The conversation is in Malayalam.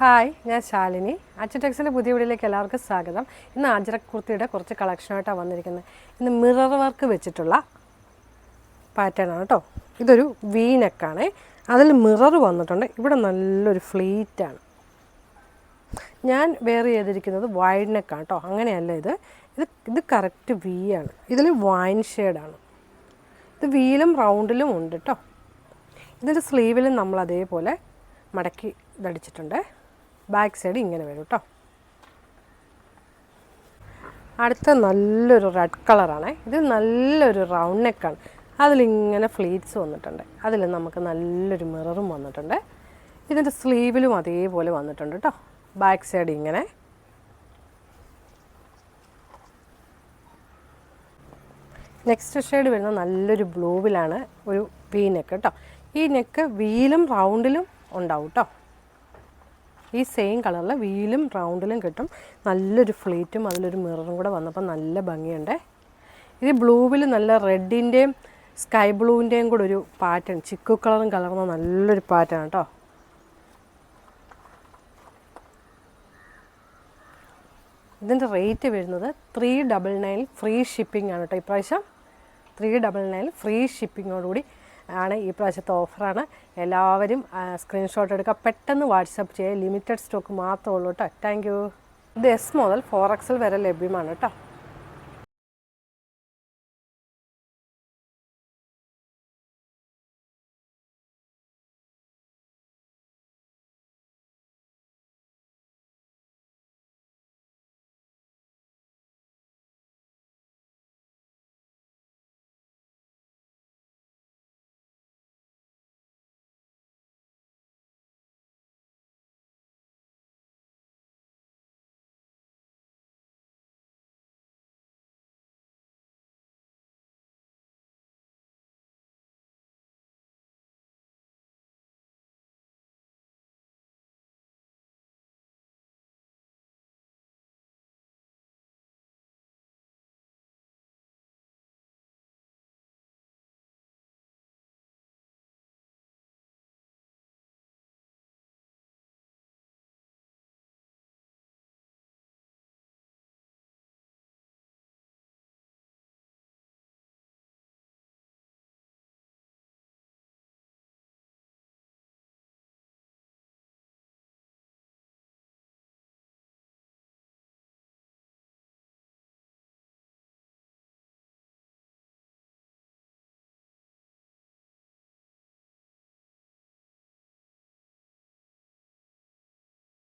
ഹായ് ഞാൻ ശാലിനി. അച്ചടെക്സിലെ പുതിയ വീടിലേക്ക് എല്ലാവർക്കും സ്വാഗതം. ഇന്ന് അജറക് കുർത്തിയുടെ കുറച്ച് കളക്ഷനായിട്ടാണ് വന്നിരിക്കുന്നത്. ഇന്ന് മിറർ വർക്ക് വെച്ചിട്ടുള്ള പാറ്റേൺ ആണ് കേട്ടോ ഇതൊരു വി നെക്കാണ് അതിൽ മിറർ വന്നിട്ടുണ്ട്. ഇവിടെ നല്ലൊരു ഫ്ലീറ്റാണ് ഞാൻ വെയർ ചെയ്തിരിക്കുന്നത് വൈഡ് നെക്കാണ് കേട്ടോ അങ്ങനെയല്ല ഇത്. ഇത് ഇത് കറക്റ്റ് വി ആണ്. ഇതിൽ വൈൻ ഷെയ്ഡാണ് ഇത് വീലും റൗണ്ടിലും ഉണ്ട് കേട്ടോ ഇതിന്റെ സ്ലീവിലും നമ്മൾ അതേപോലെ മടക്കി ഇതടിച്ചിട്ടുണ്ട്. ബാക്ക് സൈഡ് ഇങ്ങനെ വരും കേട്ടോ അടുത്ത നല്ലൊരു റെഡ് കളറാണ്. ഇത് നല്ലൊരു റൗണ്ട് നെക്കാണ്. അതിലിങ്ങനെ ഫ്ലീറ്റ്സ് വന്നിട്ടുണ്ട്. അതിൽ നമുക്ക് നല്ലൊരു മിററും വന്നിട്ടുണ്ട്. ഇതിന്റെ സ്ലീവിലും അതേപോലെ വന്നിട്ടുണ്ട് കേട്ടോ ബാക്ക് സൈഡ് ഇങ്ങനെ. നെക്സ്റ്റ് ഷെയ്ഡ് വരുന്ന നല്ലൊരു ബ്ലൂവിലാണ് ഒരു വി നെക്ക് കേട്ടോ ഈ നെക്ക് വീലും റൗണ്ടിലും ഉണ്ടാവും കേട്ടോ ഈ സെയിം കളറിൽ വീലും റൗണ്ടിലും കിട്ടും. നല്ലൊരു ഫ്ലീറ്റും അതിലൊരു മിററും കൂടെ വന്നപ്പോൾ നല്ല ഭംഗിയുണ്ട്. ഇത് ബ്ലൂവിൽ നല്ല റെഡിന്റെയും സ്കൈ ബ്ലൂവിന്റെയും കൂടെ ഒരു പാറ്റേൺ ചിക്കു കളറും കലർന്ന നല്ലൊരു പാറ്റേൺ കേട്ടോ ഇതിന്റെ റേറ്റ് വരുന്നത് three double nine free shipping ആണ് കേട്ടോ ഇപ്രാവശ്യം ത്രീ ഡബിൾ നയൻ ഫ്രീ ഷിപ്പിങ്ങോടുകൂടി ആണ് ഈ പ്രാവശ്യത്തെ ഓഫറാണ്. എല്ലാവരും സ്ക്രീൻഷോട്ട് എടുക്കുക. പെട്ടെന്ന് വാട്സപ്പ് ചെയ്യുക. ലിമിറ്റഡ് സ്റ്റോക്ക് മാത്രമേ ഉള്ളൂ കേട്ടോ താങ്ക് യു ഇത് എസ് മുതൽ ഫോർ എക്സൽ വരെ ലഭ്യമാണ് കേട്ടോ